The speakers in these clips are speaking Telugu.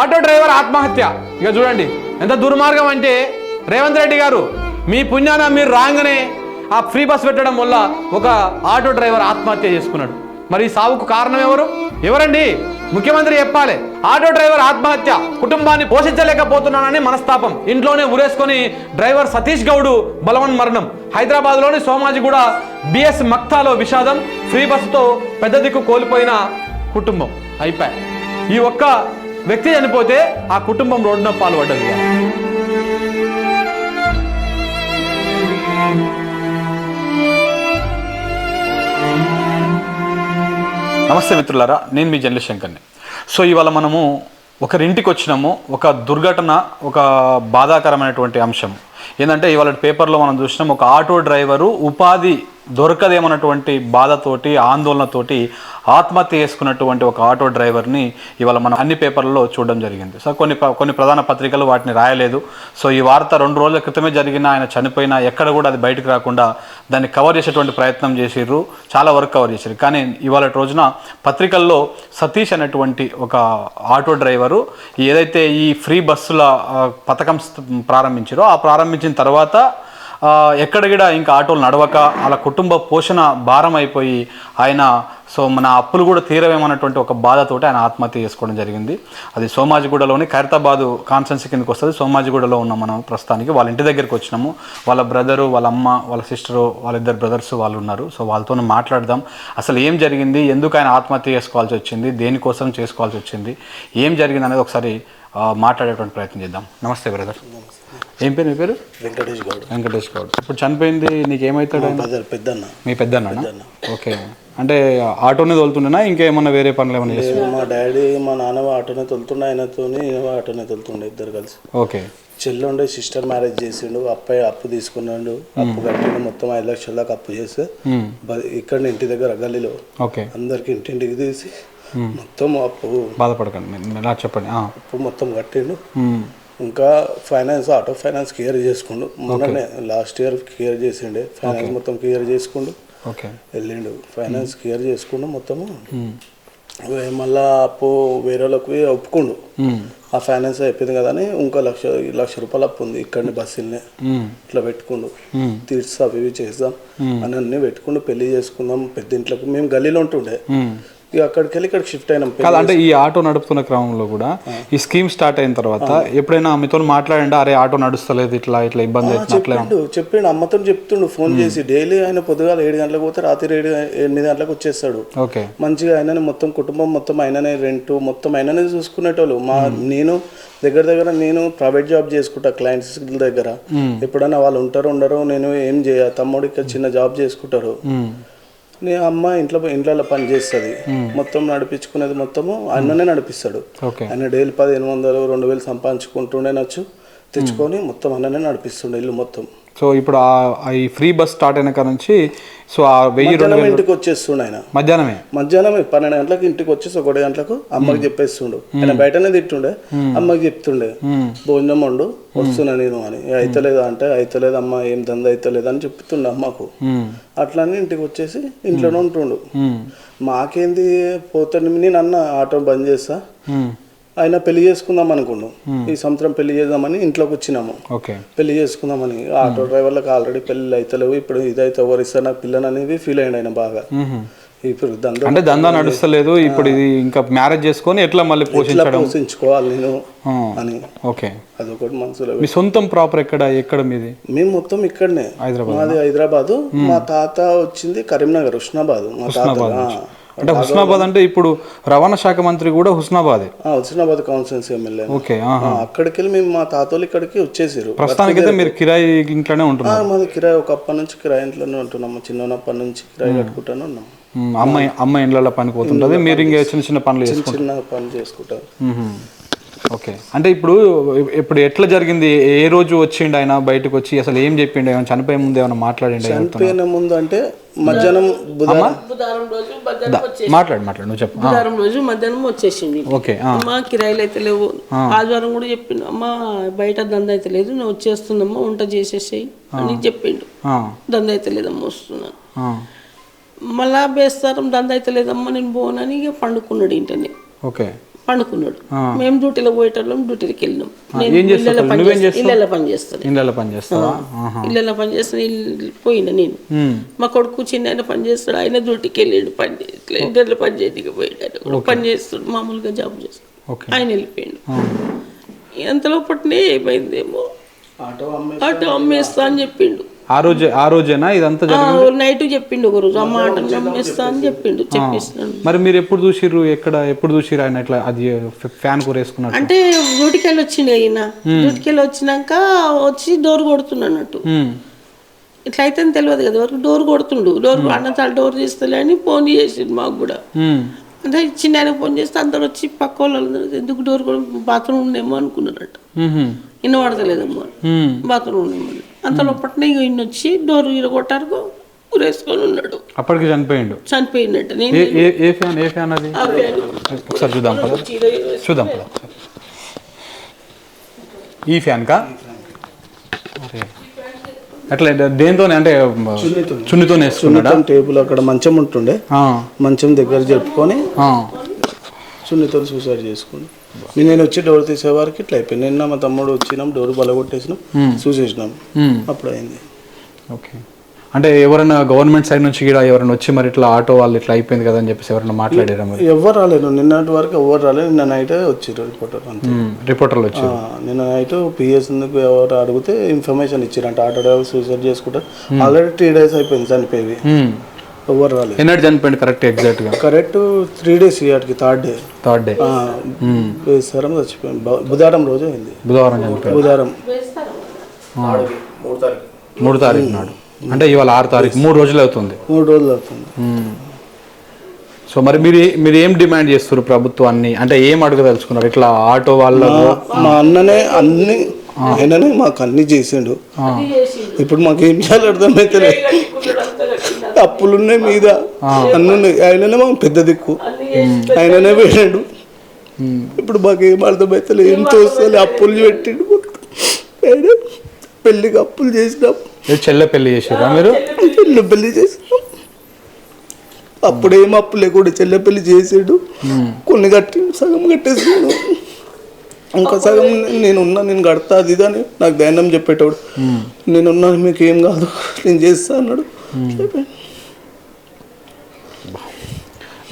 ఆటో డ్రైవర్ ఆత్మహత్య. ఇక చూడండి ఎంత దుర్మార్గం అంటే రేవంత్ రెడ్డి గారు మీ పుణ్యాన మీరు రాగానే ఆ ఫ్రీ బస్ పెట్టడం వల్ల ఒక ఆటో డ్రైవర్ ఆత్మహత్య చేసుకున్నాడు. మరి సావుకు కారణం ఎవరు? ఎవరండి? ముఖ్యమంత్రి చెప్పాలి. ఆటో డ్రైవర్ ఆత్మహత్య కుటుంబాన్ని పోషించలేకపోతున్నానని మనస్తాపం. ఇంట్లోనే ఉరేసుకొని డ్రైవర్ సతీష్ గౌడు బలవన్ మరణం. హైదరాబాద్లోని సోమాజిగూడ బిఎస్ మక్తాలో విషాదం ఫ్రీ బస్సుతో పెద్ద దిక్కు కోల్పోయిన కుటుంబం అయిపోయి ఈ ఒక్క వ్యక్తి చనిపోతే ఆ కుటుంబం రోడ్డున పాల్పడ్డది నమస్తే మిత్రులారా నేను మీ జర్నలిస్ట్ శంకర్ని. సో ఇవాళ మనము ఒకరింటికి వచ్చినాము ఒక దుర్ఘటన ఒక బాధాకరమైనటువంటి అంశం. ఏంటంటే ఇవాళ పేపర్లో మనం చూసినాం ఒక ఆటో డ్రైవరు ఉపాధి దొరకదేమన్నటువంటి బాధతోటి ఆందోళనతోటి ఆత్మహత్య చేసుకున్నటువంటి ఒక ఆటో డ్రైవర్ని ఇవాళ మనం అన్ని పేపర్లలో చూడడం జరిగింది. సో కొన్ని కొన్ని ప్రధాన పత్రికలు వాటిని రాయలేదు. సో ఈ వార్త రెండు రోజుల క్రితమే జరిగిన ఆయన చనిపోయినా ఎక్కడ కూడా అది బయటకు రాకుండా దాన్ని కవర్ చేసేటువంటి ప్రయత్నం చేసిర్రు. చాలా వరకు కవర్ చేశారు కానీ ఇవాళ రోజున పత్రికల్లో సతీష్ అనేటువంటి ఒక ఆటో డ్రైవరు ఏదైతే ఈ ఫ్రీ బస్సుల పథకం ప్రారంభించారో ఆ ప్రారంభించిన తర్వాత ఆ, ఇంకా ఆటోలు నడవక అలా కుటుంబ పోషణ భారం అయిపోయి ఆయన సో మన అప్పులు కూడా తీరవేమన్నటువంటి ఒక బాధతోటి ఆయన ఆత్మహత్య చేసుకోవడం జరిగింది. అది సోమాజిగూడలోని ఖైరతాబాదు కాన్సెన్సీ కిందకి వస్తుంది. సోమాజిగూడలో ఉన్నాం మనం ప్రస్తుతానికి వాళ్ళ ఇంటి దగ్గరికి వచ్చినాము. వాళ్ళ బ్రదరు వాళ్ళ అమ్మ వాళ్ళ సిస్టరు వాళ్ళిద్దరు బ్రదర్స్ వాళ్ళు ఉన్నారు. సో వాళ్ళతో మాట్లాడదాం. అసలు ఏం జరిగింది? ఎందుకు ఆయన ఆత్మహత్య చేసుకోవాల్సి వచ్చింది? దేనికోసం చేసుకోవాల్సి వచ్చింది? ఏం జరిగింది అనేది ఒకసారి మాట్లాడేటువంటి ప్రయత్నం చేద్దాం. నమస్తే బ్రదర్. ఏం పేరు మీ పేరు? వెంకటేష్ గౌడ్. వెంకటేష్ గౌడ్. ఇప్పుడు చనిపోయింది నీకు ఏమవుతాడు ఆయన బ్రదర్ పెద్దన్న. మీ పెద్దన్న ఓకే. అంటే ఆటోనే తోలుతుండేనా? ఇంకేమన్నా వేరే పనులు ఏమైనా చేస్తా లేదు, మా డాడీ మా నాన్న ఆటోనే తొలుతుండే ఆయనతోని ఈయన ఆటోనే తొలుతుండే ఇద్దరు కలిసి. ఓకే. చెల్లి ఉండే సిస్టర్ మ్యారేజ్ చేసిండు అబ్బాయి అప్పు తీసుకున్నాడు అప్పు కట్టిండు మొత్తం ఐదు లక్షల దాకా అప్పు చేస్తే ఇక్కడ ఇంటి దగ్గర గల్లీలో ఓకే. అందరికి ఇంటింటికి తీసి మొత్తం అప్పు బాధపడకండి. నాకు చెప్పండి. అప్పు మొత్తం కట్టిండు. ఇంకా ఫైనాన్స్ ఆటో ఫైనాన్స్ క్లియర్ చేసుకుండు. మొన్ననే లాస్ట్ ఇయర్ క్లియర్ చేసిండే. ఫైనాన్స్ మొత్తం క్లియర్ చేసుకుండు. వెళ్ళిండు. ఫైనాన్స్ క్లియర్ చేసుకుండు మొత్తము. మళ్ళా అప్పు వేరే వాళ్ళకి ఒప్పుకుండు. ఆ ఫైనాన్స్ అయిపోయింది కదా అని ఇంకో లక్ష లక్ష రూపాయలు అప్పు ఉంది ఇక్కడనే బస్సులనే. ఇట్లా పెట్టుకుండు. తీర్చి అవి ఇవి చేద్దాం అని అన్నీ పెట్టుకుండు. పెళ్ళి చేసుకుందాం. పెద్ద ఇంట్లోకి మేము గల్లీలో ఉంటుండే. ఇక అక్కడికి వెళ్ళి ఇక్కడికి షిఫ్ట్ అయినాం. కాదు అంటే ఈ ఆటో నడుపుతున్న క్రమంలో కూడా ఈ స్కీమ్ స్టార్ట్ అయిన తర్వాత ఎప్పుడైనా మీతో మాట్లాడండి అరే ఆటో నడుస్తలేదు ఇట్లా ఇట్లా ఇబ్బంది చెప్పిండు చెప్పిండు అమ్మతో చెప్తుండు ఫోన్ చేసి డైలీ ఆయన పొద్దుగాల ఏడు గంటలకు పోతే రాత్రి ఏడు ఎనిమిది గంటలకు వచ్చేస్తాడు. ఓకే. మంచిగా ఆయననే మొత్తం కుటుంబం మొత్తం ఆయననే రెంట్ మొత్తం ఆయననే చూసుకునేటోళ్ళు. మా నేను దగ్గర దగ్గర నేను ప్రైవేట్ జాబ్ చేసుకుంటా క్లయింట్స్ దగ్గర. ఎప్పుడైనా వాళ్ళు ఉంటారో ఉండరో నేను ఏం చేయ తమ్ముడు ఇక్కడ చిన్న జాబ్ చేసుకుంటారు. నీ అమ్మ ఇంట్లో ఇంట్లో పని చేస్తుంది. మొత్తం నడిపించుకునేది మొత్తము ఆయననే నడిపిస్తాడు. ఆయన డైలీ పదిహేను వందలు రెండు వేలు సంపాదించుకుంటుండే నచ్చు. తెచ్చుకొని మొత్తం అన్ననే నడిపిస్తుండే ఇల్లు మొత్తం. సో ఇప్పుడు ఈ ఫ్రీ బస్ స్టార్ట్ అయిన కాడ నుంచి సో ఆ వెయ్యి రెండు ఇంటికి వచ్చేస్తుండే ఆయన. మధ్యాహ్నమే? మధ్యాహ్నం పన్నెండు గంటలకు ఇంటికి వచ్చేసి ఒకటి గంటలకు అమ్మకి చెప్పేస్తుండు. ఆయన బయటనే తిట్టుండే అమ్మకి చెప్తుండే భోజనం వండు వస్తున్నా నేను అని. అయితలేదా అంటే అయితలేదు అమ్మ ఏం దంద అయితలేదు అని చెప్తుండే అమ్మకు. మ్మ్. అట్లని ఇంటికి వచ్చేసి ఇంట్లోనే ఉంటుండు. మాకేంది పోతాను నేను అన్న ఆటో బంద్ చేస్తా. ఆయన పెళ్ళి చేసుకుందాం అనుకున్నాం. ఈ సంవత్సరం పెళ్ళి చేద్దామని ఇంట్లోకి వచ్చినాము. పెళ్ళి చేసుకుందామని. ఆటో డ్రైవర్లకు ఆల్రెడీ పెళ్ళి అయితలేవు. ఇప్పుడు ఇదైతే ఎవరిస్తారు నాకు పిల్లని అనేది ఫీల్ అయ్యాడు ఆయన బాగా. మ్మ్. ఇప్పుడు దండ అంటే దందా నడుస్తలేదు. ఇప్పుడు ఇది ఇంకా మ్యారేజ్ చేసుకొని ఎట్లా మళ్ళీ పోషించడం? పోషించుకోవాలి నేను. అని. ఓకే అదొకటి మనసులో మీ సొంతం ప్రాపర్ ఎక్కడ? ఎక్కడ మీది? మేము మొత్తం ఇక్కడనే. హైదరాబాద్ మాది హైదరాబాదు. మా తాత వచ్చింది కరీంనగర్ హుస్నాబాద్ మా తాత. అంటే హుస్నాబాద్ అంటే ఇప్పుడు రవాణా శాఖ మంత్రి కూడా హుస్నాబాదే. Husnabad councils MLA okay. అక్కడికి వెళ్ళి మేము మా తాతోళ్ళు ఇక్కడికి వచ్చేసారు ప్రస్తుతానికైతే మీరు కిరాయి ఇంట్లోనే ఉంటున్నారు. మాది కిరాయి ఒక అప్పటి నుంచి కిరాయి ఇంట్లోనే ఉంటున్నాము చిన్నప్పటి నుంచి కిరాయి కట్టుకుంటానే ఉన్నాం. మ్మ్. అమ్మాయి అమ్మాయి ఇండ్లలో పనికి పోతుంటుంది మీరు ఇంకా చిన్న చిన్న పనులు చిన్న చేసుకుంటారు. చిన్న పని చేసుకుంటారు. ఓకే. అంటే ఇప్పుడు ఇప్పుడు ఎట్లా జరిగింది? ఏ రోజు వచ్చిండు ఆయన బయటకు వచ్చి? అసలు ఏం చెప్పిండు? ఏమైనా చనిపోయే ముందు ఏమైనా మాట్లాడిండు చనిపోయిన ముందు అంటే మధ్యాహ్నం బుధవారం బుధవారం రోజు మాట్లాడు మాట్లాడు నువ్వు చెప్పు. బుధవారం రోజు మధ్యాహ్నం వచ్చేసింది ఓకే అమ్మ కిరాయిలు అయితే లేవు. ఆదివారం కూడా చెప్పిండు అమ్మ బయట దంద అయితే లేదు నువ్వు వచ్చేస్తుందమ్మా వంట చేసేసేయి అని చెప్పిండు. ఆ, దంద అయితే లేదమ్మా వస్తున్నాను ఆ, మళ్ళా బేస్తారం దంద అయితే లేదమ్మా నేను పోనని ఇక పండుకున్నాడు ఇంటనే ఓకే. పండుకున్నాడు. మేము డ్యూటీలో పోయేటోళ్ళం డ్యూటీకి వెళ్ళినాం. నేను? ఇళ్ళలో పని నువ్వేం చేస్తా- ఇళ్ళలో పని చేస్తాను ఇళ్ళలో పని. ఇళ్ళలో చేస్తాను ఇల్లు పోయినా నేను. మా కొడుకు చిన్న ఆయన పని చేస్తాడు ఆయన డ్యూటీకి వెళ్ళాడు పని ఇద్దరు పని చేయడానికి పోయాడు పని చేస్తాడు మామూలుగా జాబ్ చేస్తాడు. ఆయన వెళ్ళిపోయాడు. ఎంతలో పట్టినే ఏమైందేమో. ఆటో అమ్మేస్తా అని చెప్పిండు. ఆ రోజే ఆ రోజేనా? ఇదంతా జరి- నైట్ చెప్పిండు ఒక రోజు. అమ్మ ఆటలు అమ్మేస్తా అని చెప్పిండు చెప్పేసినాడు. మరి మీరు ఎప్పుడు చూసిర్రు? ఎక్కడ ఎప్పుడు చూసిర్రు ఆయన ఇట్లా అది ఫ్యాన్ కూరేసుకున్నట్టు? అంటే డ్యూటీకి వెళ్ళి వచ్చిండు అయిన డ్యూటీకి వెళ్ళి వచ్చినాక వచ్చి డోర్ ఉమ్. ఇట్లా అయితే తెలియదు కదా వరకు డోర్ కొడుతుండు. డోర్ అన్న చాలా డోర్ తీస్తలే అని ఫోన్ చేసిండు మాకు కూడా. అంటే చిన్న ఆయన ఫోన్ చేస్తే అందరు వచ్చి పక్క వాళ్ళు ఎందుకు డోర్ కూడా బాత్రూమ్ ఉందేమో అనుకున్నారట. ఉహుం. వినబడతలేదేమో ఉమ్. బాత్రూమ్ ఉందేమో అని. అంత లోపట్నే ఈయన వచ్చి డోర్ ఇరగొట్టారు ఊరేసుకొని ఉన్నాడు. అప్పటికి చనిపోయిండు? చనిపోయినట్టు. నేను ఏ ఏ ఏ ఫ్యాన్ ఏ ఫ్యాన్ అది? ఒకసారి చూద్దాం వేసుకొని చూద్దాం ఒకసారి. ఈ ఫ్యాన్ కా. అట్లా దేంతోనే అంటే చున్నితో వేసుకున్నాడా? సున్నితం టేబుల్ అక్కడ మంచం ఉంటుండే. ఆ, మంచం దగ్గర జరుపుకొని ఆ. సున్నితో సూసైడ్ చేసుకుని నేను వచ్చి డోర్ తీసేవారికి ఇట్లా అయిపోయింది. నిన్న మా తమ్ముడు వచ్చినాం డోర్ బలగొట్టేసినాం చూసేసినాం. ఉమ్. అప్పుడు అయింది ఓకే అంటే ఎవరైనా గవర్నమెంట్ సైడ్ నుంచి కూడా ఎవరైనా వచ్చి మరి ఇట్లా ఆటో వాళ్ళు ఇట్లా అయిపోయింది కదా అని చెప్పేసి ఎవరైనా మాట్లాడారా మరి? ఎవరు రాలేదు. నిన్నటి వరకు ఎవరు రాలేదు. నిన్న నైట్ వచ్చిర్రు రిపోర్టర్ అంతే. రిపోర్టర్లు వచ్చి నిన్న నైట్ పిఎస్ ఎందుకు ఎవరు అడిగితే ఇన్ఫర్మేషన్ ఇచ్చారంట ఆటో డ్రైవర్ సూసైడ్ చేసుకుంటారు ఆల్రెడీ త్రీ డేస్ అయిపోయింది చనిపోయి ఉమ్. ఎవరు రాలేదు. ఎన్నటి చనిపోయింది కరెక్ట్ ఎగ్జాక్ట్గా. కరెక్ట్ త్రీ డేస్ ఇవాటికి థర్డ్ డే థర్డ్ డే వేసారం చచ్చిపోయింది బుధవారం రోజు అయింది. బుధవారం చనిపోయింది బుధవారం. మూడు తారీఖు. నాడు. అంటే ఇవాళ ఆరు తారీఖు మూడు రోజులు అవుతుంది. మూడు రోజులు అవుతుంది. సో మరి మీరు మీరు ఏం డిమాండ్ చేస్తారు ప్రభుత్వాన్ని? అంటే ఏం అడగదలుచుకున్నారు? ఇట్లా ఆటో వాళ్ళ మా- మా అన్ననే అన్ని ఆయననే మాకు అన్ని చేసిండు. ఇప్పుడు మాకు ఏం చేయాలి అర్థమైతే అప్పులున్నాయి మీద. అన్నున్నాయి. ఆయననే మాకు పెద్ద దిక్కు. ఆయననే వెళ్ళాడు ఇప్పుడు మాకు ఏం అర్థమైతే ఏం తోస్తలే అప్పులు పెట్టిండు. ఆయన పెళ్ళికి అప్పులు చేసినాం. చెల్లె పెళ్ళి చేసారా మీరు? పెళ్ళి పెళ్ళి చేసినాం. అప్పుడేం అప్పు లేకుండా చెల్లె పెళ్ళి చేసాడు. కొన్ని కట్టి సగం కట్టేసాడు. ఇంకా సగం నేనున్నా నేను కడతా అది ఇది అని నాకు ధైర్యం చెప్పేటోడు. నేనున్నా మీకు ఏం కాదు నేను చేస్తా అన్నాడు. చెప్పాను.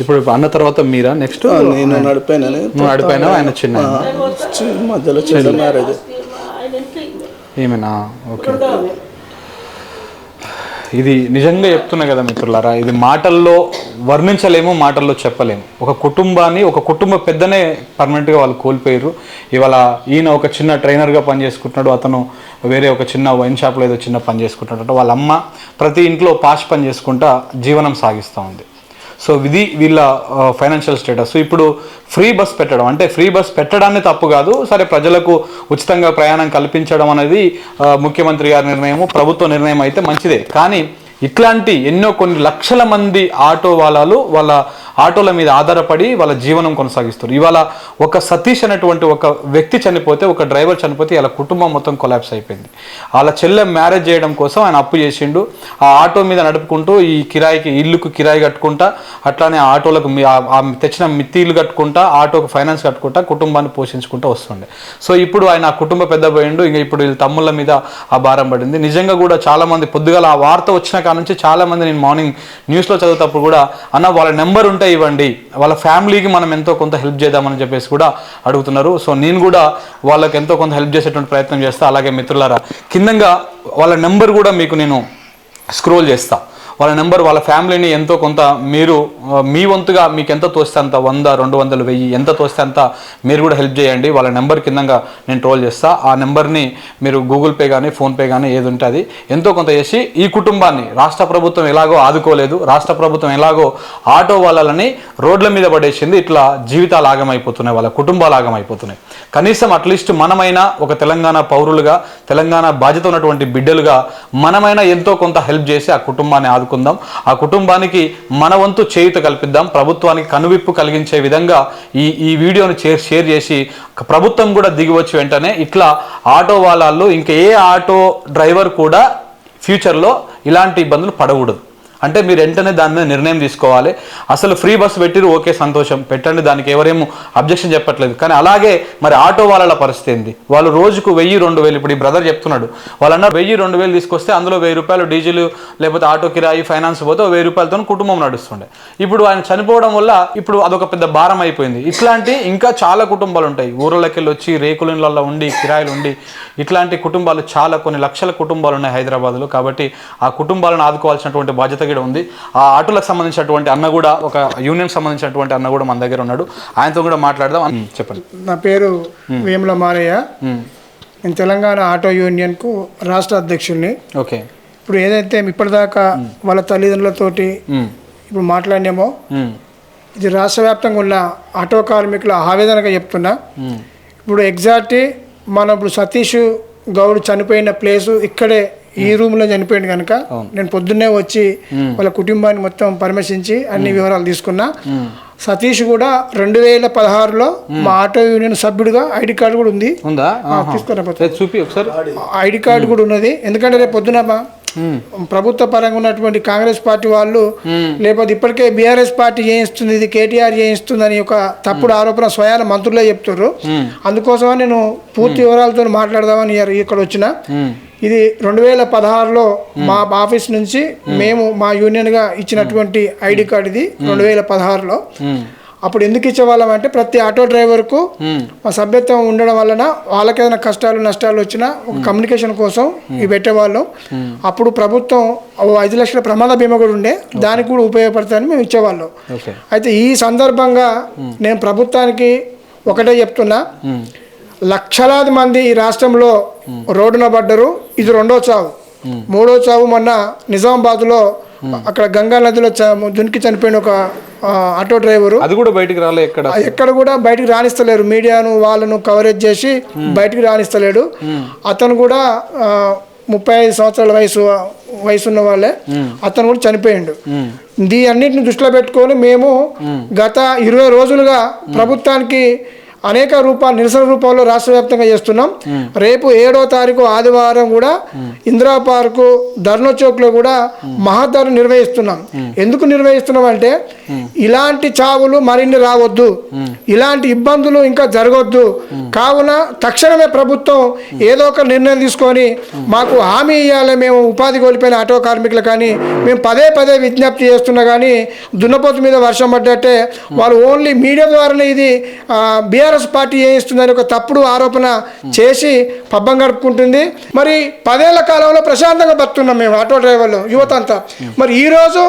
ఇప్పుడు అన్న తర్వాత మీరా? నెక్స్ట్ నేను నడిపానని నువ్వు నడిపోయినా ఆయన చిన్న మధ్యలో చిన్న మ్యారేజ్. ఏమైనా? ఓకే. ఇది నిజంగా చెప్తున్నా కదా మిత్రులారా ఇది మాటల్లో వర్ణించలేము మాటల్లో చెప్పలేము. ఒక కుటుంబాన్ని ఒక కుటుంబ పెద్దనే పర్మనెంట్గా వాళ్ళు కోల్పోయారు ఇవాళ ఈయన ఒక చిన్న ట్రైనర్గా పనిచేసుకుంటున్నాడు అతను వేరే ఒక చిన్న వైన్ షాప్లో ఏదో చిన్న పని చేసుకుంటున్నాడు. వాళ్ళ అమ్మ ప్రతి ఇంట్లో పాష్ పని చేసుకుంటా జీవనం సాగిస్తూ ఉంది. సో ఇది వీళ్ళ ఫైనాన్షియల్ స్టేటస్ ఇప్పుడు ఫ్రీ బస్ పెట్టడం అంటే ఫ్రీ బస్ పెట్టడాన్ని తప్పు కాదు సరే ప్రజలకు ఉచితంగా ప్రయాణం కల్పించడం అనేది ముఖ్యమంత్రి గారి నిర్ణయము ప్రభుత్వ నిర్ణయం అయితే మంచిదే. కానీ ఇట్లాంటి ఎన్నో కొన్ని లక్షల మంది ఆటో వాళ్ళలు వాళ్ళ ఆటోల మీద ఆధారపడి వాళ్ళ జీవనం కొనసాగిస్తారు. ఇవాళ ఒక సతీష్ అనేటువంటి ఒక వ్యక్తి చనిపోతే ఒక డ్రైవర్ చనిపోతే వాళ్ళ కుటుంబం మొత్తం కొలాప్స్ అయిపోయింది. వాళ్ళ చెల్లె మ్యారేజ్ చేయడం కోసం ఆయన అప్పు చేసిండు. ఆ ఆటో మీద నడుపుకుంటూ ఈ కిరాయికి ఇల్లుకు కిరాయి కట్టుకుంటా అట్లానే ఆ ఆటోలకు తెచ్చిన మిత్తీలు కట్టుకుంటా ఆటోకు ఫైనాన్స్ కట్టుకుంటా కుటుంబాన్ని పోషించుకుంటూ వస్తుండే. సో ఇప్పుడు ఆయన ఆ కుటుంబ పెద్ద పోయిండు ఇంకా ఇప్పుడు వీళ్ళ తమ్ముళ్ళ మీద ఆ భారం పడింది. నిజంగా కూడా చాలామంది పొద్దుగాల ఆ వార్త వచ్చినాక కాడ నుంచి చాలా మంది నేను మార్నింగ్ న్యూస్లో చదివేటప్పుడు కూడా అన్న వాళ్ళ నెంబర్ ఉంటే ఇవ్వండి. వాళ్ళ ఫ్యామిలీకి మనం ఎంతో కొంత హెల్ప్ చేద్దామని చెప్పేసి కూడా అడుగుతున్నారు. సో నేను కూడా వాళ్ళకి ఎంతో కొంత హెల్ప్ చేసేటువంటి ప్రయత్నం చేస్తా. అలాగే మిత్రులారా కిందంగా వాళ్ళ నెంబర్ కూడా మీకు నేను స్క్రోల్ చేస్తా. వాళ్ళ నెంబర్ వాళ్ళ ఫ్యామిలీని ఎంతో కొంత మీరు మీ వంతుగా మీకు ఎంత తోస్తే అంత వంద రెండు వందలు వెయ్యి ఎంత తోస్తే అంత మీరు కూడా హెల్ప్ చేయండి. వాళ్ళ నెంబర్ కిందంగా నేను ట్రోల్ చేస్తా. ఆ నెంబర్ని మీరు గూగుల్ పే కానీ ఫోన్పే కానీ ఏది ఉంటే అది ఎంతో కొంత చేసి ఈ కుటుంబాన్ని రాష్ట్ర ప్రభుత్వం ఎలాగో ఆదుకోలేదు రాష్ట్ర ప్రభుత్వం ఎలాగో ఆటో వాళ్ళని రోడ్ల మీద పడేసింది. ఇట్లా జీవితాలు ఆగమైపోతున్నాయి వాళ్ళ కుటుంబాలు ఆగమైపోతున్నాయి. కనీసం అట్లీస్ట్ మనమైనా ఒక తెలంగాణ పౌరులుగా తెలంగాణ బాధ్యత ఉన్నటువంటి బిడ్డలుగా మనమైనా ఎంతో కొంత హెల్ప్ చేసి ఆ కుటుంబాన్ని ఆదుకుందాం. ఆ కుటుంబానికి మన వంతు చేయుత కల్పిద్దాం. ప్రభుత్వానికి కనువిప్పు కలిగించే విధంగా ఈ ఈ వీడియోను షేర్ షేర్ చేసి ప్రభుత్వం కూడా దిగి వచ్చి వెంటనే ఇట్లా ఆటో వాళ్ళు ఇంకా ఏ ఆటో డ్రైవర్ కూడా ఫ్యూచర్లో ఇలాంటి ఇబ్బందులు పడకూడదు. అంటే మీరు వెంటనే దాని మీద నిర్ణయం తీసుకోవాలి. అసలు ఫ్రీ బస్సు పెట్టిరు ఓకే సంతోషం. పెట్టండి దానికి ఎవరేమో అబ్జెక్షన్ చెప్పట్లేదు. కానీ అలాగే మరి ఆటో వాళ్ళ పరిస్థితి ఏంది? వాళ్ళు రోజుకు వెయ్యి రెండు వేలు ఇప్పుడు ఈ బ్రదర్ చెప్తున్నాడు. వాళ్ళన్న వెయ్యి రెండు వేలు తీసుకొస్తే అందులో వెయ్యి రూపాయలు డీజిల్ లేకపోతే ఆటో కిరాయి ఫైనాన్స్ పోతే వెయ్యి రూపాయలతో కుటుంబం నడుస్తుండే. ఇప్పుడు ఆయన చనిపోవడం వల్ల ఇప్పుడు అదొక పెద్ద భారం అయిపోయింది. ఇట్లాంటి ఇంకా చాలా కుటుంబాలు ఉంటాయి. ఊర్లకి వెళ్ళి వచ్చి రేకుల ఇళ్ళల్లో ఉండి కిరాయిలు ఉండి ఇట్లాంటి కుటుంబాలు చాలా కొన్ని లక్షల కుటుంబాలు ఉన్నాయి హైదరాబాద్లో. కాబట్టి ఆ కుటుంబాలను ఆదుకోవాల్సినటువంటి బాధ్యత కూడా ఉంది. ఆ ఆటోలకు సంబంధించినటువంటి అన్న కూడా ఒక యూనియన్ సంబంధించినటువంటి అన్న కూడా మన దగ్గర ఉన్నాడు. ఆయనతో కూడా మాట్లాడదాం. చెప్పండి. నా పేరు వేముల మారయ్య నేను తెలంగాణ ఆటో యూనియన్కు రాష్ట్ర అధ్యక్షుడిని. ఓకే. ఇప్పుడు ఏదైతే ఇప్పటిదాకా వాళ్ళ తల్లిదండ్రులతోటి ఇప్పుడు మాట్లాడినామో ఇది రాష్ట్ర వ్యాప్తంగా ఉన్న ఆటో కార్మికుల ఆవేదనగా చెప్తున్నా. ఇప్పుడు ఎగ్జాక్ట్ మనం ఇప్పుడు సతీష్ గౌడ్ చనిపోయిన ప్లేసు ఇక్కడే ఈ రూమ్లో చనిపోయింది కనుక నేను పొద్దున్నే వచ్చి వాళ్ళ కుటుంబాన్ని మొత్తం పరామర్శించి అన్ని వివరాలు తీసుకున్నా. సతీష్ కూడా రెండు వేల పదహారులో మా ఆటో యూనియన్ సభ్యుడిగా ఐడి కార్డు కూడా ఉంది. చూపి ఒకసారి. ఐడి కార్డు కూడా ఉన్నది. ఎందుకంటే రేపు పొద్దున ప్రభుత్వ పరంగా ఉన్నటువంటి కాంగ్రెస్ పార్టీ వాళ్ళు లేకపోతే ఇప్పటికే బీఆర్ఎస్ పార్టీ చేయిస్తుంది ఇది కేటీఆర్ చేయిస్తుంది అని ఒక తప్పుడు ఆరోపణ స్వయాన మంత్రులే చెప్తారు అందుకోసమని నేను పూర్తి వివరాలతో మాట్లాడదామని ఇక్కడ వచ్చిన. ఇది రెండు వేల పదహారులో మా ఆఫీస్ నుంచి మేము మా యూనియన్గా ఇచ్చినటువంటి ఐడి కార్డు ఇది రెండు వేల పదహారులో అప్పుడు ఎందుకు ఇచ్చేవాళ్ళం అంటే ప్రతి ఆటో డ్రైవర్కు మా సభ్యత్వం ఉండడం వలన వాళ్ళకి ఏదైనా కష్టాలు నష్టాలు వచ్చినా ఒక కమ్యూనికేషన్ కోసం ఇవి పెట్టేవాళ్ళం. అప్పుడు ప్రభుత్వం ఓ ఐదు లక్షల ప్రమాద బీమా కూడా ఉండే. దానికి కూడా ఉపయోగపడుతుందని మేము ఇచ్చేవాళ్ళం. అయితే ఈ సందర్భంగా నేను ప్రభుత్వానికి ఒకటే చెప్తున్నా. లక్షలాది మంది ఈ రాష్ట్రంలో రోడ్డున పడ్డరు. ఇది రెండో చావు. మూడో చావు మొన్న నిజామాబాద్లో అక్కడ గంగా నదిలో దునికి చనిపోయిన ఒక ఆటో డ్రైవరు. అది కూడా బయటికి రాలే ఎక్కడ? ఎక్కడ కూడా బయటికి రాణిస్తలేరు మీడియాను వాళ్ళను కవరేజ్ చేసి బయటికి రాణిస్తలేడు అతను కూడా ముప్పై ఐదు సంవత్సరాల వయసు వయసు ఉన్న వాళ్ళే. అతను కూడా చనిపోయిండు. దీ అన్నిటిని దృష్టిలో పెట్టుకొని మేము గత ఇరవై రోజులుగా ప్రభుత్వానికి అనేక రూపాయలు నిరసన రూపంలో రాష్ట్ర వ్యాప్తంగా చేస్తున్నాం రేపు ఏడో తారీఖు ఆదివారం కూడా ఇందిరా పార్కు ధర్నా చౌక్లో కూడా మహాధరణ నిర్వహిస్తున్నాం. ఎందుకు నిర్వహిస్తున్నాం అంటే ఇలాంటి చావులు మరిన్ని రావద్దు. ఇలాంటి ఇబ్బందులు ఇంకా జరగొద్దు. కావున తక్షణమే ప్రభుత్వం ఏదో ఒక నిర్ణయం తీసుకొని మాకు హామీ ఇవ్వాలి మేము ఉపాధి కోల్పోయిన ఆటో కార్మికులు కానీ మేము. పదే పదే విజ్ఞప్తి చేస్తున్నా కానీ దున్నపోతు మీద వర్షం పడ్డట్టే వాళ్ళు ఓన్లీ మీడియా ద్వారానే ఇది టీఆర్ఎస్ పార్టీ చేయిస్తుందని ఒక తప్పుడు ఆరోపణ చేసి పబ్బం గడుపుకుంటుంది. మరి పదేళ్ళ కాలంలో ప్రశాంతంగా బతున్నాం మేము ఆటో డ్రైవర్లు యువత అంతా. మరి ఈరోజు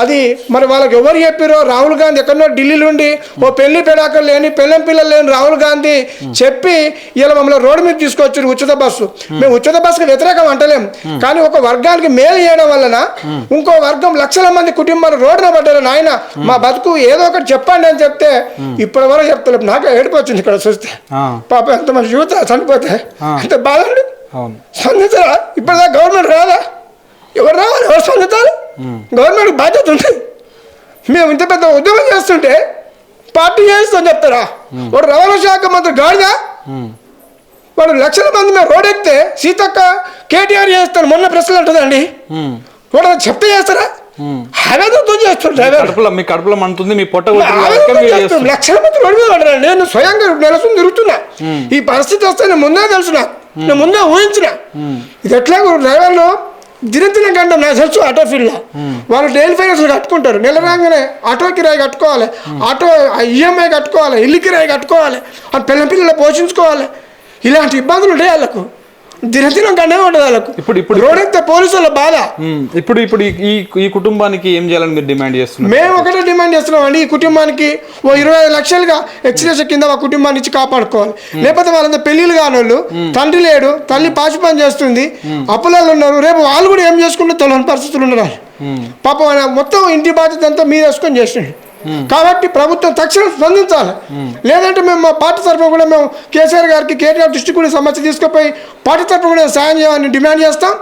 అది మరి వాళ్ళకి ఎవరు చెప్పారో రాహుల్ గాంధీ ఎక్కడో ఢిల్లీలో ఉండి ఓ పెళ్ళి పెడాకలు లేని పెళ్ళం పిల్లలు లేని రాహుల్ గాంధీ చెప్పి ఇలా మమ్మల్ని రోడ్డు మీద తీసుకొచ్చారు ఉచిత బస్సు. మేము ఉచిత బస్సుకి వ్యతిరేకం అంటలేం. కానీ ఒక వర్గానికి మేలు చేయడం వలన ఇంకో వర్గం లక్షల మంది కుటుంబాలు రోడ్డున పడ్డారు నాయన. మా బతుకు ఏదో ఒకటి చెప్పండి అని చెప్తే ఇప్పటి వరకు చెప్తలేం. నాకు ఏడుపు వచ్చింది ఇక్కడ చూస్తే. పాప ఎంతమంది యువత చనిపోతే అంత బాధండి అవును. స్పందించరా ఇప్పటిదాకా గవర్నమెంట్ రాదా? ఎవరు రావాలి? ఎవరు స్పందించాలి గవర్నమెంట్ బాధ్యత ఉంది. మేము ఇంత పెద్ద ఉద్యమం చేస్తుంటే పార్టీ చేస్తాం చెప్తారా? వాడు రవాణా శాఖ మంత్రి గాడిదా? వాడు లక్షల మంది మేము రోడ్ ఎక్కితే సీతక్క కేటీఆర్ చేస్తాను మొన్న ప్రశ్నలు ఉంటుందండి ఉమ్, వాడు చెప్తే చేస్తారా? కడుపులో మీ కడుపులో మంటుంది మీ పొట్ట. లక్షల మంది రోడ్డు మీద. నేను స్వయంగా నెలసుని తిరుగుతున్నా. ఈ పరిస్థితి వస్తే నేను ముందే తెలుసు నాకు నేను ముందే ఊహించిన? ఇది ఎట్లా డ్రైవర్లు దినదిన గంట నాకు తెలుసు ఆటో ఫీల్డ్లో. వాళ్ళు డైలీ ఫైనాన్స్ కట్టుకుంటారు. నెల రాగానే ఆటో కిరాయి కట్టుకోవాలి. ఆటో ఈఎంఐ కట్టుకోవాలి. ఇల్లు కిరాయి కట్టుకోవాలి. ఆ పిల్ల పిల్లలు పోషించుకోవాలి. ఇలాంటి ఇబ్బందులు ఉంటాయి వాళ్ళకు. దినదినం గంటే ఉంటుంది వాళ్ళకు. ఇప్పుడు- ఇప్పుడు- రోడ్ ఎక్కితే పోలీసుల బాధ. ఉమ్, ఇప్పుడు ఇప్పుడు ఈ- ఈ కుటుంబానికి ఏం చేయాలని మీరు డిమాండ్ చేస్తున్నారు? మేము ఒకటే డిమాండ్ చేస్తున్నాం అండి ఈ కుటుంబానికి ఓ ఇరవై ఐదు లక్షలుగా ఎక్స్ప్రెస్ కింద ఆ కుటుంబాన్ని ఇచ్చి కాపాడుకోవాలి. లేకపోతే వాళ్ళంతా పెళ్ళిళ్ళు కానోళ్ళు తండ్రి లేడు తల్లి పాచి పని చేస్తుంది అప్పులలో ఉన్నారు రేపు వాళ్ళు కూడా ఏం చేసుకుంటే తెలియని పరిస్థితులు ఉన్నారు పాపం మొత్తం ఇంటి బాధ్యత అంతా మీరు వేసుకొని చేసిండు. కాబట్టి ప్రభుత్వం తక్షణం స్పందించాలి. లేదంటే మేము మా పార్టీ తరఫున కూడా మేము కేసీఆర్ గారికి కేటీఆర్ దృష్టికి కూడా సమస్య తీసుకుపోయి పార్టీ తరఫున కూడా సాయం చేయాలని డిమాండ్ చేస్తాం.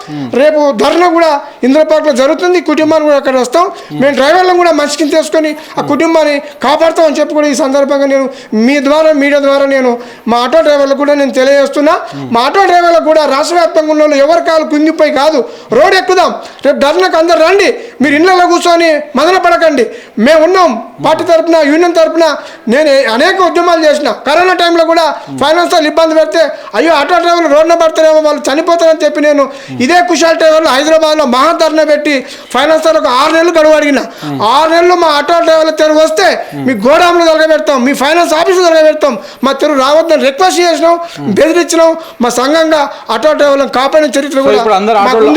రేపు ధర్నా కూడా ఇంద్రపార్క్లో జరుగుతుంది. కుటుంబాన్ని కూడా అక్కడ వస్తాం. మేము. డ్రైవర్లను కూడా మంచికి తీసుకొని ఆ కుటుంబాన్ని కాపాడుతామని చెప్పి కూడా ఈ సందర్భంగా నేను మీ ద్వారా మీడియా ద్వారా నేను మా ఆటో డ్రైవర్లకు కూడా నేను తెలియజేస్తున్నా. మా ఆటో డ్రైవర్లకు కూడా రాష్ట్ర వ్యాప్తంగా ఉన్న ఎవరి కాలు కుంగిపోయి కాదు. రోడ్ ఎక్కుదాం. రేపు ధర్నాకు అందరు రండి. మీరు ఇళ్ళలో కూర్చొని మదన పడకండి. మేము ఉన్నాం. పార్టీ తరపున యూనియన్ తరపున నేను అనేక ఉద్యమాలు చేసిన. కరోనా టైంలో కూడా ఫైనాన్షియల్ ఇబ్బంది పెడితే అయ్యో ఆటో డ్రైవర్లు రోడ్న పడతారేమో వాళ్ళు చనిపోతారని చెప్పి నేను ఇదే కుషాల్ డ్రైవర్లు హైదరాబాద్లో మహాధరణ పెట్టి ఫైనాన్షియల్ ఒక ఆరు నెలలు గడువు అడిగిన. ఆరు నెలలు మా ఆటో డ్రైవర్ల తెరువు వస్తే మీ గోడాంలు తొలగబెడతాం మీ ఫైనాన్స్ ఆఫీసు తొలగబెడతాం. మా తెరువు రావద్దని రిక్వెస్ట్ చేసినాం బెదిరించినాం. మా సంఘంగా ఆటో డ్రైవర్లను కాపాడిన చరిత్ర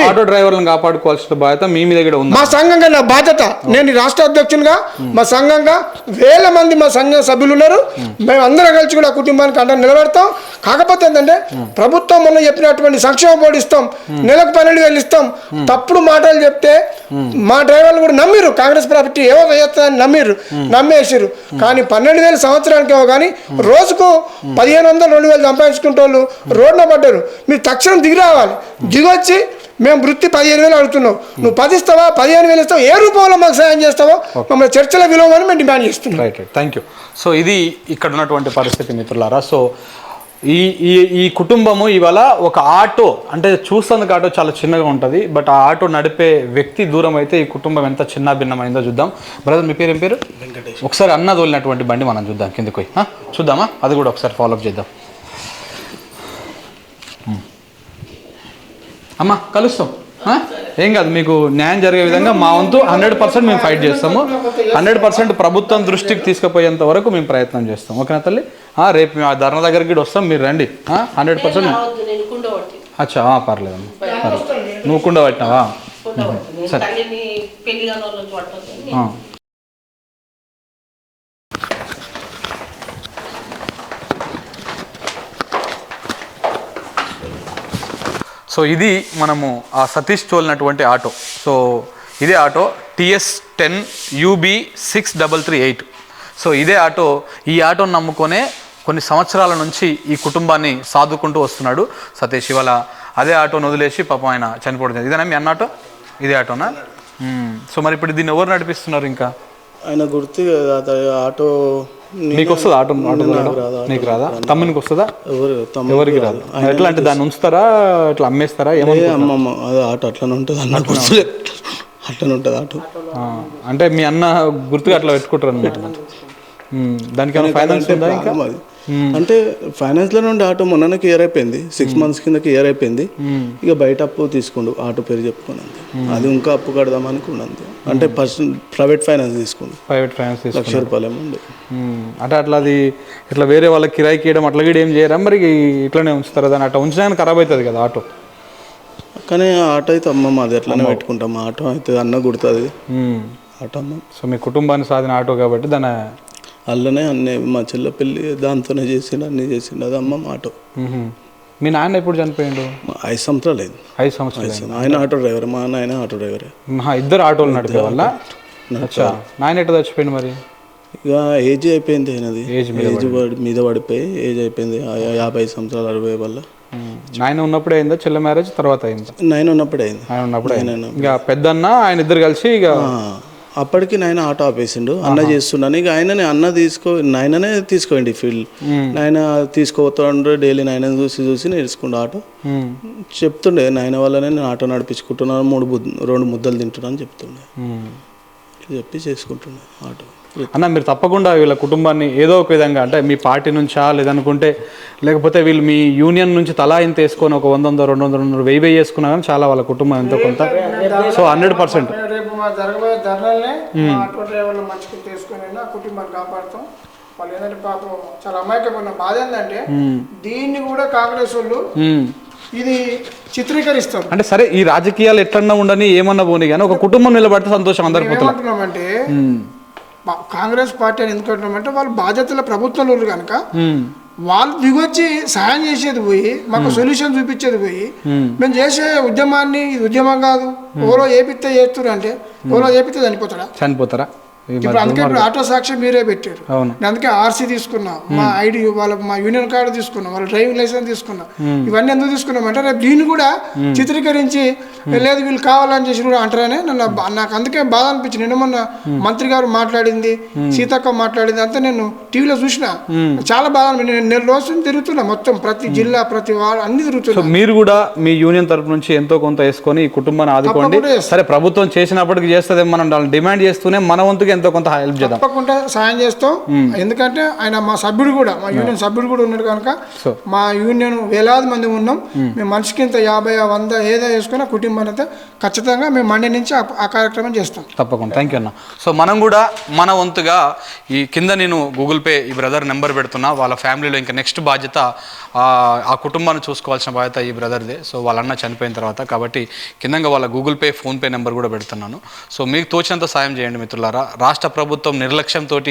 ఆటో డ్రైవర్లను కాపాడుకోవాల్సిన బాధ్యత మీ మీద మా సంఘంగా నా బాధ్యత. నేను ఈ రాష్ట్ర అధ్యక్షునిగా మా సంఘంగా వేల మంది మా సంఘ సభ్యులు ఉన్నారు. మేము అందరం కలిసి కూడా కుటుంబానికి అండ నిలబెడతాం. కాకపోతే ఏంటంటే ప్రభుత్వం మొన్న చెప్పినటువంటి సంక్షేమ బోర్డు ఇస్తాం. నెలకు పన్నెండు వేలు ఇస్తాం. తప్పుడు మాటలు చెప్తే మా డ్రైవర్లు కూడా నమ్మిరు. కాంగ్రెస్ ప్రాపర్టీ ఏవో చేస్తుందని నమ్మిరు. నమ్మేసిరు. కానీ పన్నెండు వేలు సంవత్సరానికి ఏమో కానీ రోజుకు పదిహేను వందలు రెండు వేలు సంపాదించుకుంటే వాళ్ళు రోడ్న పడ్డారు. మీరు తక్షణం దిగి రావాలి. దిగొచ్చి మేము వృత్తి పదిహేను వేలు అడుగుతున్నాం. నువ్వు పది ఇస్తావా పదిహేను వేలు ఇస్తావా? ఏ రూపంలో మాకు సాయం చేస్తావో? మమ్మల్ని చర్చల విలువని మేము డిమాండ్ చేస్తున్నాం. Right right thank you so ఇది ఇక్కడ ఉన్నటువంటి పరిస్థితి మిత్రులారా. సో ఈ ఈ ఈ కుటుంబము ఇవాళ ఒక ఆటో అంటే చూస్తానికి ఆటో చాలా చిన్నగా ఉంటుంది బట్ ఆ ఆటో నడిపే వ్యక్తి దూరం అయితే ఈ కుటుంబం ఎంత చిన్న భిన్నమైందో చూద్దాం. బ్రదర్ మీ పేరు ఏం పేరు ఒకసారి అన్న తోలినటువంటి బండి మనం చూద్దాం. కిందకి పోయి. ఆ? చూద్దామా? అది కూడా ఒకసారి ఫాలోఅప్ చేద్దాం. అమ్మా కలుస్తాం? ఏం కాదు మీకు న్యాయం జరిగే విధంగా మా వంతు హండ్రెడ్ పర్సెంట్ మేము ఫైట్ చేస్తాము. హండ్రెడ్ పర్సెంట్ ప్రభుత్వం దృష్టికి తీసుకుపోయేంత వరకు మేము ప్రయత్నం చేస్తాం. ఓకేనా తల్లి? రేపు మేము ఆ ధర్నా దగ్గరికి వస్తాం మీరు రండి. హండ్రెడ్ పర్సెంట్ అచ్చా ఆ, పర్లేదమ్మా. పర్లేదు. నువ్వు కుండ పట్టినావా కుండబట్టి నేను తల్లిని పెళ్ళి కాని వాళ్ళకి పట్టదు ఆ. సో ఇది మనము ఆ సతీష్ తోలినటువంటి ఆటో. సో ఇదే auto TS ten UB six double three eight. So ఇదే ఆటో ఈ ఆటోని నమ్ముకొనే కొన్ని సంవత్సరాల నుంచి ఈ కుటుంబాన్ని సాదుకుంటూ వస్తున్నాడు సతీష్. ఇవాళ అదే ఆటోని వదిలేసి పాపం ఆయన చనిపోవడం. ఇదేనా మీ అన్న ఆటో? ఇదే ఆటోనా. సో మరి ఇప్పుడు దీన్ని ఎవరు నడిపిస్తున్నారు ఇంకా? ఆయన గుర్తు ఆటో నీకు వస్తుందా ఆటో ఆటో? నీకు రాదా? తమ్మునికి వస్తుందా? ఎవరికి రాదు. ఎట్లా అంటే దాన్ని ఉంచుతారా? ఇట్లా అమ్మేస్తారా? ఏమన్నా ఏ అమ్మమ్మ అది ఆటో అట్లనే ఉంటుంది అన్న అట్లనే ఉంటుంది? ఆటో. అంటే మీ అన్న గుర్తుగా అట్లా పెట్టుకుంటారు అన్నమాట మ్మ్. దానికి ఏమైనా ఫైనాన్స్ ఉందా ఇంకా? అది. అంటే ఫైనాన్స్లో నుండి ఆటో మొన్న క్లియర్ అయిపోయింది. సిక్స్ మంత్స్ కింద క్లియర్ అయిపోయింది. ఇక బయట అప్పు తీసుకుండు ఆటో పేరు చెప్పుకుని అంతే అది ఇంకా అప్పు కడదాం అనుకున్నాను అంటే పర్సనల్ ప్రైవేట్ ఫైనాన్స్ తీసుకుండు ప్రైవేట్ ఫైనాన్స్ లక్ష రూపాయలు ఏమో ఉంది. మ్మ్. అంటే అట్లా అది ఇట్లా వేరే వాళ్ళకి కిరాయికి ఇవ్వడం అట్లా కూడా ఏం చేయరా? మరి ఇట్లానే ఉంచుతారా? దాన్ని అట్లా ఉంచడానికి ఖరాబ్ అవుతుంది కదా ఆటో. కానీ ఆటో అయితే అమ్మమ్మ అది ఎట్లనే పెట్టుకుంటాం. ఆటో అయితే అన్న మ్మ్. ఆటో అమ్మ సో మీ కుటుంబాన్ని సాధిన ఆటో కాబట్టి దాని అల్లనే అన్నీ మా చెల్లె పెళ్ళి దాంతోనే చేసిండు అన్నీ చేసిండు. అది అమ్మ ఆటో మ్మ్. మీ నాన్న ఎప్పుడు చనిపోయిండు? ఐదు సంవత్సరాలు అయింది. ఐదు సంవత్సరాలు ఆయన ఆటో డ్రైవర్ మా నాయన ఆటో డ్రైవరే. ఇద్దరు ఆటోలు నడిపే వల్ల నాయన ఎట్లా చచ్చిపోయింది మరి? ఇక ఏజ్ అయిపోయింది ఆయనది. ఏజ్ మీద పడిపోయి ఏజ్ అయిపోయింది. యాభై సంవత్సరాలు అరవై వల్ల. నాయన ఉన్నప్పుడే అయిందా? చెల్ల మ్యారేజ్ తర్వాత అయిందా? నైన్ ఉన్నప్పుడే అయింది. ఆయన ఉన్నప్పుడు. ఇక పెద్దన్న ఆయన ఇద్దరు కలిసి ఇక అప్పటికి నాయన ఆటో ఆపేసిండు. అన్న చేస్తున్నాను ఇక ఆయననే అన్న తీసుకో నాయననే తీసుకోండి ఫీల్డ్. నాయన తీసుకోపోతుండ్రు డైలీ నాయన చూసి చూసి నేర్చుకుండు ఆటో. చెప్తుండే నాయన వల్లనే నేను ఆటో నడిపించుకుంటున్నాను మూడు రెండు ముద్దలు తింటున్నాను చెప్తుండే. చెప్పి చేసుకుంటుండే ఆటో. అన్న మీరు తప్పకుండా వీళ్ళ కుటుంబాన్ని ఏదో ఒక విధంగా అంటే మీ పార్టీ నుంచా లేదనుకుంటే లేకపోతే వీళ్ళు మీ యూనియన్ నుంచి తలా ఇంత వేసుకొని ఒక వంద వంద రెండు వందలు రెండు వెయ్యి వేసుకున్నా కానీ చాలా వాళ్ళ కుటుంబం ఎంతో కొంత. So hundred percent. మా జరగబోయే ధరలనే మా ఆటో డ్రైవర్లు మంచిగా తీసుకొని ఆ కుటుంబాన్ని కాపాడుతాం. వాళ్ళు ఏంటంటే పాపం చాలా అమాయకమైన బాధ ఏంటంటే దీన్ని కూడా కాంగ్రెస్ వాళ్ళు ఇది చిత్రీకరిస్తారు అంటే సరే ఈ రాజకీయాలు ఎట్లన్నా ఉండని ఏమన్నా పోనీ కానీ ఒక కుటుంబం నిలబడితే సంతోషం అందరి పోతున్నా ఏమంటున్నామంటే మా- కాంగ్రెస్ పార్టీ అని ఎందుకు అంటున్నామంటే వాళ్ళు బాధ్యతల ప్రభుత్వంలో కనుక వాళ్ళు దిగొచ్చి సహాయం చేసేది పోయి మాకు సొల్యూషన్ చూపించేది పోయి మేము. చేసే ఉద్యమాన్ని ఇది ఉద్యమం కాదు ఎవరో ఏపిస్తే చేస్తున్నారు అంటే పూర్వం ఏపిస్తే చనిపోతాడా? చనిపోతారా? ఇప్పుడు అందుకే ఇప్పుడు ఆటో సాక్షి మీరే పెట్టారు. అందుకే ఆర్సీ తీసుకున్నా. మా ఐడి వాళ్ళ మా యూనియన్ కార్డు తీసుకున్నా వాళ్ళ డ్రైవింగ్ లైసెన్స్ తీసుకున్నా. ఇవన్నీ ఎందుకు తీసుకున్నామంటే రేపు దీన్ని కూడా చిత్రీకరించి లేదు వీళ్ళు కావాలని చేసి కూడా అంటారని నన్ను నాకు అందుకే బాధ అనిపించింది. నిన్న మొన్న మంత్రి గారు మాట్లాడింది సీతక్క మాట్లాడింది అంతా నేను టీవీలో చూసిన. చాలా బాధ నెల రోజులు తిరుగుతున్నా మొత్తం. ప్రతి జిల్లా ప్రతి వాడు అన్ని తిరుగుతున్నా. మీరు కూడా మీ యూనియన్ తరపు నుంచి ఎంతో కొంత వేసుకొని ఈ కుటుంబాన్ని ఆదుకోండి. సరే ప్రభుత్వం చేసినప్పటికీ చేస్తుంది మనం. డిమాండ్ చేస్తూనే మన వంతుగా ఎంతో కొంత హెల్ప్ చేద్దాం. తప్పకుండా సాయం చేస్తాం. ఎందుకంటే ఆయన మా సభ్యుడు కూడా మా యూనియన్ సభ్యుడు కూడా ఉన్నాడు కనుక. మా యూనియన్ వేలాది మంది ఉన్నాం. మేము. మనిషికి ఇంత యాభై వంద ఏదో వేసుకుని ఆ కుటుంబాన్ని అయితే ఖచ్చితంగా మేము మండే నుంచి ఆ- కార్యక్రమం చేస్తాం. తప్పకుండా. థ్యాంక్ యూ అన్న. సో మనం కూడా మన వంతుగా ఈ కింద నేను గూగుల్ పే ఈ బ్రదర్ నెంబర్ పెడుతున్నా. వాళ్ళ ఫ్యామిలీలో ఇంకా నెక్స్ట్ బాధ్యత ఆ, కుటుంబాన్ని చూసుకోవాల్సిన బాధ్యత ఈ బ్రదర్దే సో వాళ్ళ అన్న చనిపోయిన తర్వాత కాబట్టి కిందంగా వాళ్ళ గూగుల్ పే ఫోన్పే నెంబర్ కూడా పెడుతున్నాను. సో మీకు తోచినంత సాయం చేయండి మిత్రులారా. రాష్ట్ర ప్రభుత్వం నిర్లక్ష్యంతో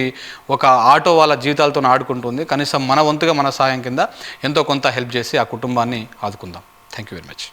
ఒక ఆటో వాళ్ళ జీవితాలతో ఆడుకుంటుంది. కనీసం మన వంతుగా మన సాయం కింద ఎంతో కొంత హెల్ప్ చేసి ఆ కుటుంబాన్ని ఆదుకుందాం. Thank you very much